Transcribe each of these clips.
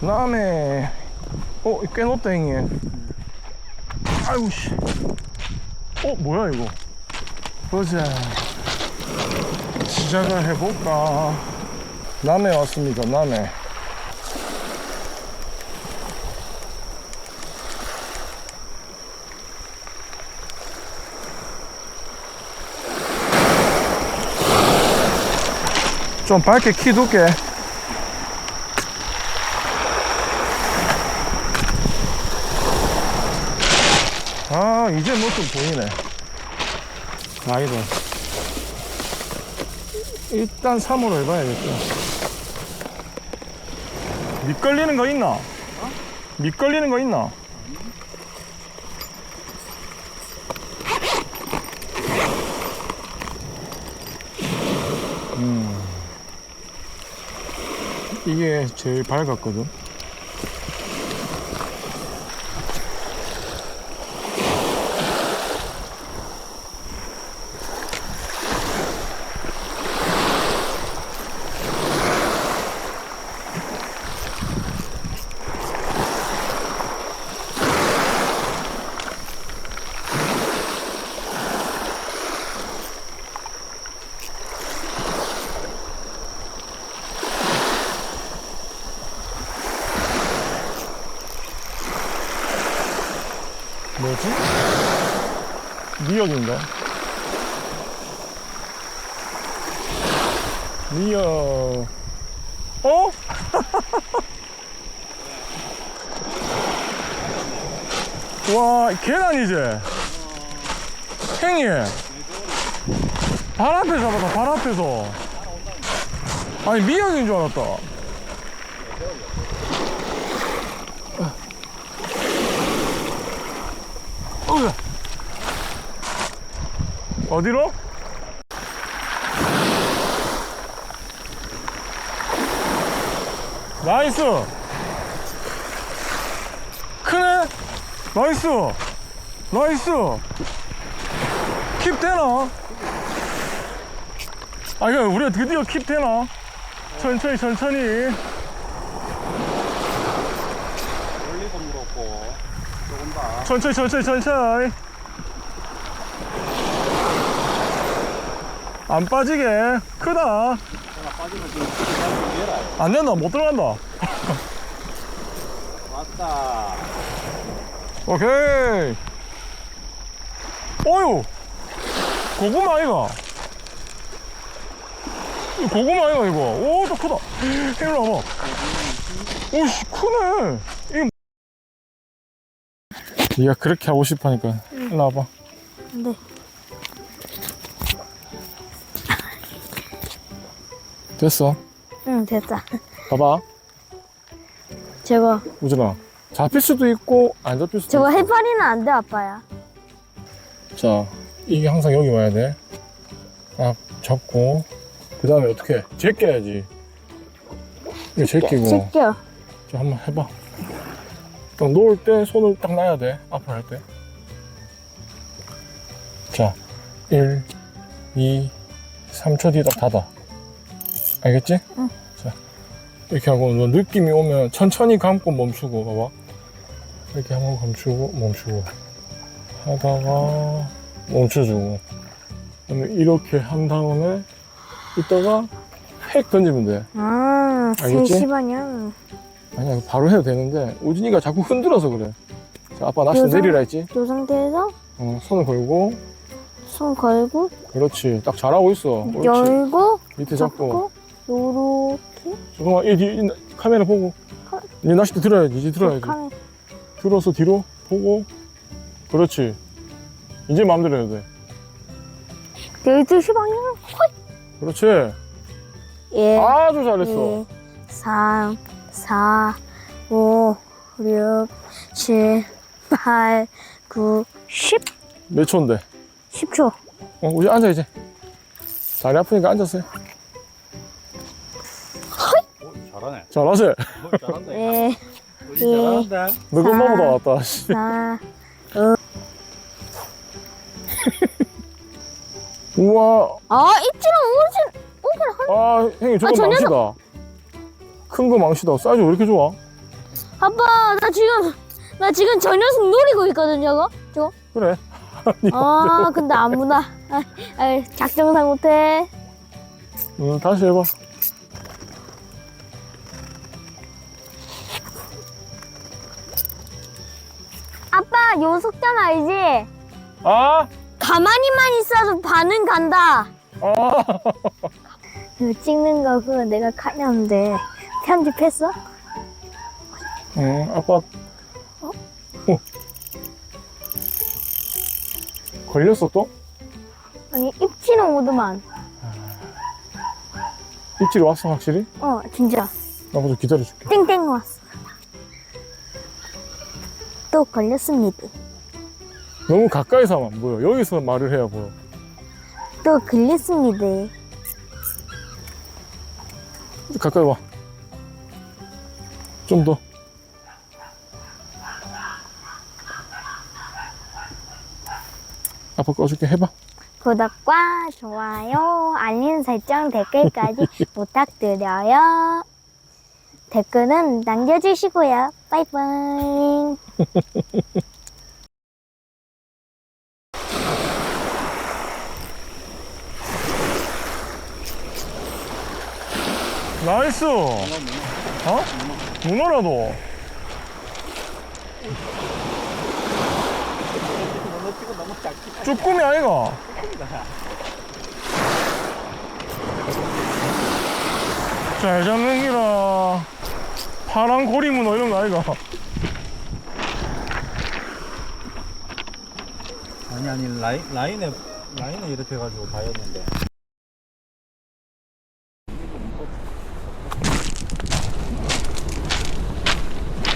다음에 어, 꽤 높다 형님. 아이고 씨. 어, 뭐야 이거? 보자. 시작을 해볼까? 남해 왔습니다 남해. 좀 밝게 키 둘게 아 이제 모습 보이네 아이고 일단 3으로 해봐야겠다 밑 걸리는 거 있나? 밑 걸리는 거 있나? 음. 이게 제일 밝았거든 뭐지? 미역인가? 미역. 어? 와, 계란이지? 행이. 발 앞에 잡았다, 발 앞에서. 아니, 미역인 줄 알았다. 어디로? 나이스! 크네? 나이스! 나이스! 킵 되나? 아, 이거 우리가 드디어 킵 되나? 천천히, 천천히. 천천히, 천천히, 천천히. 안 빠지게. 크다. 안 된다, 못 들어간다. 왔다 오케이. 어유! 고구마 아이가? 이거 고구마 아이가, 이거? 오, 더 크다. 일로 와봐. 오씨, 크네. 이게 네가 그렇게 하고 싶으니까 일로 와봐. 네. 됐어. 응, 됐다. 봐봐. 저거, 우진아. 잡힐 수도 있고, 안 잡힐 수도 저거 있고. 해파리는 안 돼, 아빠야. 자, 이게 항상 여기 와야 돼. 딱 잡고, 그 다음에 어떻게 해? 제껴야지. 이거 제끼고. 제껴. 자, 한번 해봐. 딱 놓을 때 손을 딱 놔야 돼. 앞으로 할 때. 자, 1, 2, 3초 뒤에 딱 닫아. 알겠지? 응. 자, 이렇게 하고, 너 느낌이 오면 천천히 감고 멈추고, 봐봐. 이렇게 한번 감추고, 멈추고. 하다가, 멈춰주고. 그 이렇게 한 다음에, 이따가 획 던지면 돼. 아, 알겠지? 3시 반이야. 아니야 바로 해도 되는데 우진이가 자꾸 흔들어서 그래 자 아빠 낚시 내리라 했지 이 상태에서 어, 손을 걸고 손 걸고, 그렇지 딱 잘하고 있어 옳지 열고, 밑에 잡고 잡고, 요렇게. 잠깐만 이, 뒤- 이 카메라 보고. 카- 니 낚싯대 들어야지 이제 들어야지. 카메 들어서 뒤로 보고. 그렇지. 이제 마음대로 해도 돼. 12시 방향. 그렇지. 1, 아주 잘했어. 2, 3, 4, 5, 6, 7, 8, 9, 10. 몇 초인데? 10초. 어 우진 앉아 이제. 다리 아프니까 앉았어요 오, 잘하네 잘하지 뭐 잘한다 이거. 1, 우리 잘한다 너 엄마보다 낫다 씨. 4, 우와 아, 입질은 오진, 오긴 한. 아 형님 저거 아, 저 망치다 큰 거 망치다 사이즈 왜 이렇게 좋아 아빠, 나 지금, 나 지금 저 녀석 노리고 있거든, 저거? 저거? 그래. 아, 근데 아무나. 아, 아, 작정상 못해. 응, 다시 해봐. 아빠, 요속단 알지? 아! 가만히만 있어도 반은 간다. 아! 이거 찍는 거 그거 내가 카냐인데 편집했어? 응, 아빠. 어? 걸렸어 또? 아니 입지는 오더만. 입질이 왔어 확실히? 어 진짜 나 먼저 기다려줄게. 땡땡 왔어. 또 걸렸습니다. 너무 가까이서 하면 안 보여. 여기서 말을 해야 보여. 또 걸렸습니다. 가까이 와. 좀 더. 아빠 꺼줄게. 해봐. 구독과 좋아요, 알림 설정, 댓글까지 부탁드려요. 댓글은 남겨주시고요. 빠이빠이. 나이스! 어? 문어라도. 쭈꾸미 아이가? 잘 잡는 기라. 파란 고리 문어 이런 거 아이가? 아니 아니 라인 라인에 라인에 이렇게 해가지고 다였는데.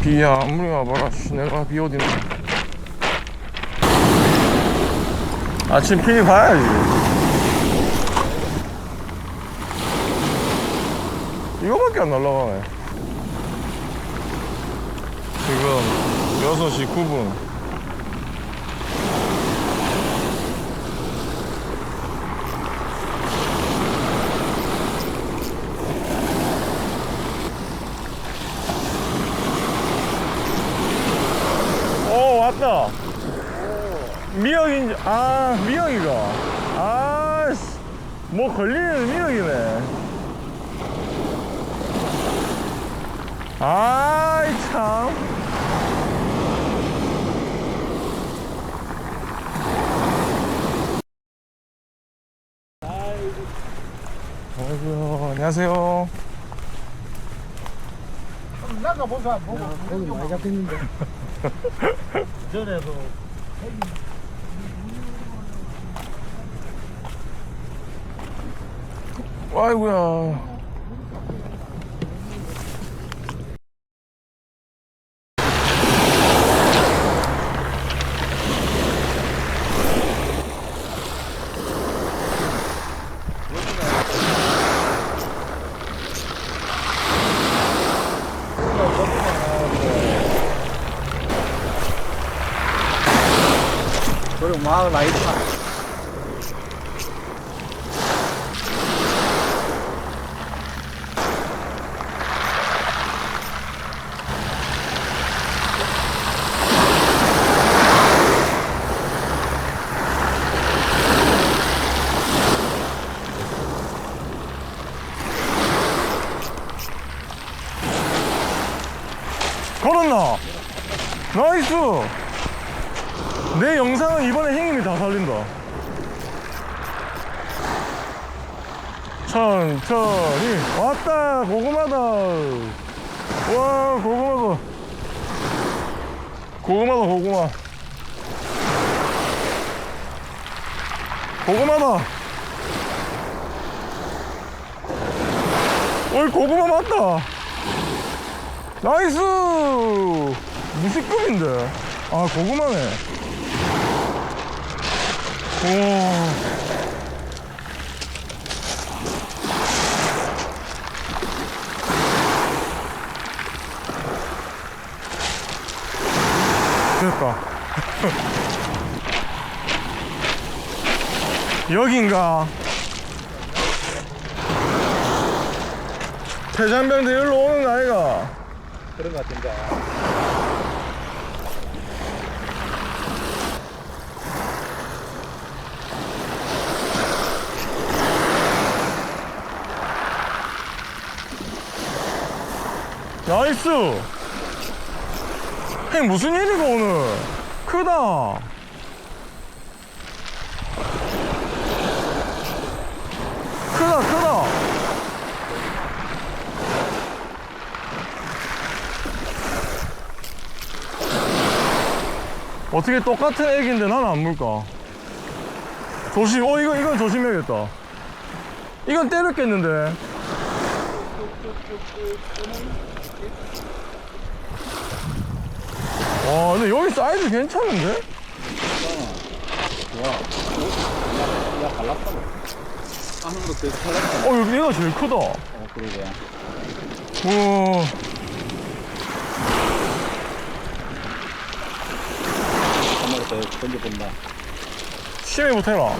비야 아무리 와봐라 씨, 내가 비 어디나 아침 피니 봐야지 이거밖에 안 날라가네 지금 6시 9분. 오 왔다. 미역인지 아 미역이가. 아씨 뭐 걸리는 미역이네. 아이 참 아이고 안녕하세요. 나가 보자. 보고 여기 많이 잡혔는데. 전에도 아이고야 그리고 막라이트 걸었나? 나이스! 이번에 형님이 다 살린다. 천천히 왔다 고구마다. 와 고구마다. 고구마다 고구마. 고구마다. 어이 고구마 맞다. 나이스! 무식급인데. 아 고구마네 오 됐다. 여긴가? 폐잔병대 여기로 오는 거 아이가? 그런 것 같은데. 나이스! 형, 무슨 일이고, 오늘? 크다! 크다, 크다! 어떻게 똑같은 애기인데 나는 안 물까? 조심, 어, 이거, 이건 조심해야겠다. 이건 때렸겠는데. 와, 근데 여기 사이즈 괜찮은데? 좋아. 야, 갈랐다. 안으로 계속 갈랐다. 어, 여기 얘가 제일 크다. 어, 그러게. 우와. 한마리 더 던져본다. 심해 못해라.